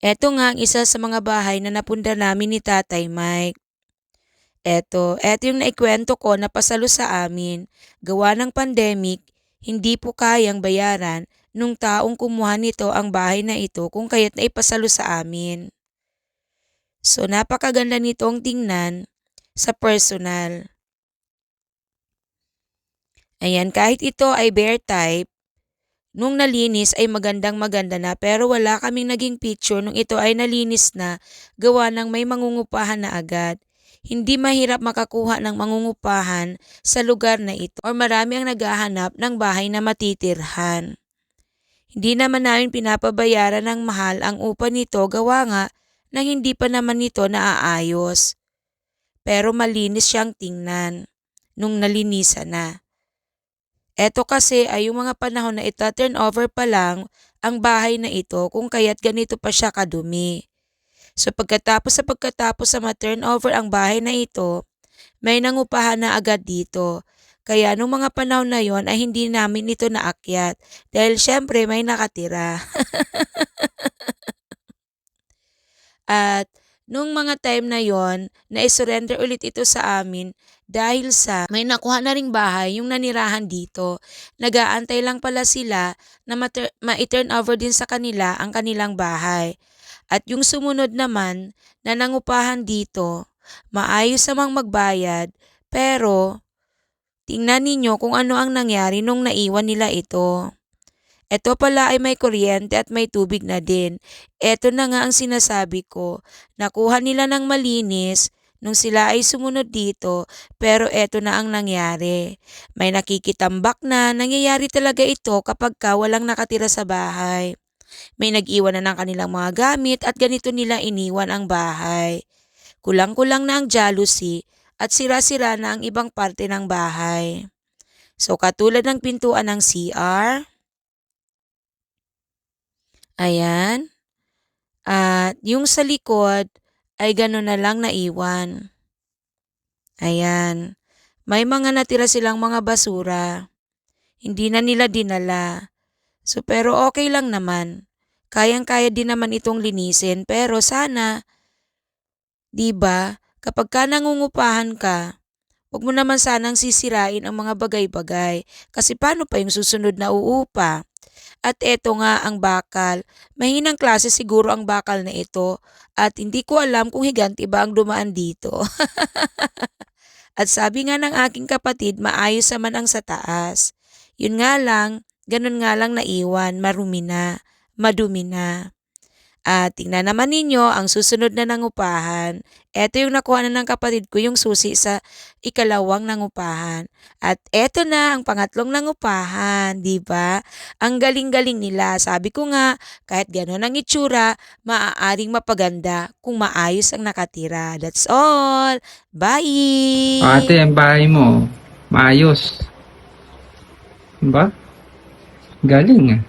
Eto nga ang isa sa mga bahay na napunda namin ni Tatay Mike. Eto, eto yung naikwento ko na pasalo sa amin. Gawa ng pandemic, hindi po kayang bayaran nung taong kumuha nito ang bahay na ito kung kaya't naipasalo sa amin. So napakaganda nitong tingnan sa personal. Ayan, kahit ito ay bear type, nung nalinis ay magandang maganda na pero wala kaming naging picture nung ito ay nalinis na gawa ng may mangungupahan na agad. Hindi mahirap makakuha ng mangungupahan sa lugar na ito or marami ang naghahanap ng bahay na matitirhan. Hindi naman namin pinapabayaran ng mahal ang upa nito gawa nga nang hindi pa naman ito naaayos. Pero malinis siyang tingnan nung nalinisan na. Eto kasi ay yung mga panahon na ita turn over pa lang ang bahay na ito kung kaya't ganito pa siya kadumi. So pagkatapos sa pagkatapos sa ma-turnover ang bahay na ito, may nangupahan na agad dito. Kaya nung mga panahon na yon ay hindi namin ito naakyat dahil syempre may nakatira. At nung mga time na yon, na-surrender ulit ito sa amin dahil sa may nakuha na ring bahay yung nanirahan dito. Nagaantay lang pala sila na ma-turn over din sa kanila ang kanilang bahay. At yung sumunod naman na nangupahan dito, maayos namang magbayad pero tingnan ninyo kung ano ang nangyari nung naiwan nila ito. Ito pala ay may kuryente at may tubig na din. Ito na nga ang sinasabi ko. Nakuha nila ng malinis nung sila ay sumunod dito pero eto na ang nangyari. May nakikitambak na nangyayari talaga ito kapag ka walang nakatira sa bahay. May nag-iwan na ng kanilang mga gamit at ganito nila iniwan ang bahay. Kulang-kulang na ang jealousy at sira-sira na ang ibang parte ng bahay. So katulad ng pintuan ng CR, ayan, at yung sa likod ay gano'n na lang naiwan. Ayan, may mga natira silang mga basura. Hindi na nila dinala. So pero okay lang naman. Kayang-kaya din naman itong linisin pero sana 'di ba kapag ka nangungupahan ka, wag mo naman sanang sisirain ang mga bagay-bagay kasi paano pa yung susunod na uupa? At eto nga ang bakal. Mahinang klase siguro ang bakal na ito at hindi ko alam kung higanti ba ang dumaan dito. at sabi nga ng aking kapatid, maayos naman ang sa taas. Yun nga lang, ganun nga lang naiwan, marumi na, madumi na. At tingnan naman ninyo ang susunod na nangupahan. Ito yung nakuha na ng kapatid ko yung susi sa ikalawang nangupahan. At eto na ang pangatlong nangupahan, di ba? Ang galing-galing nila. Sabi ko nga, kahit gano'n ang itsura, maaaring mapaganda kung maayos ang nakatira. That's all. Bye! Ate, ang bahay mo, maayos. Ba? Galing ah.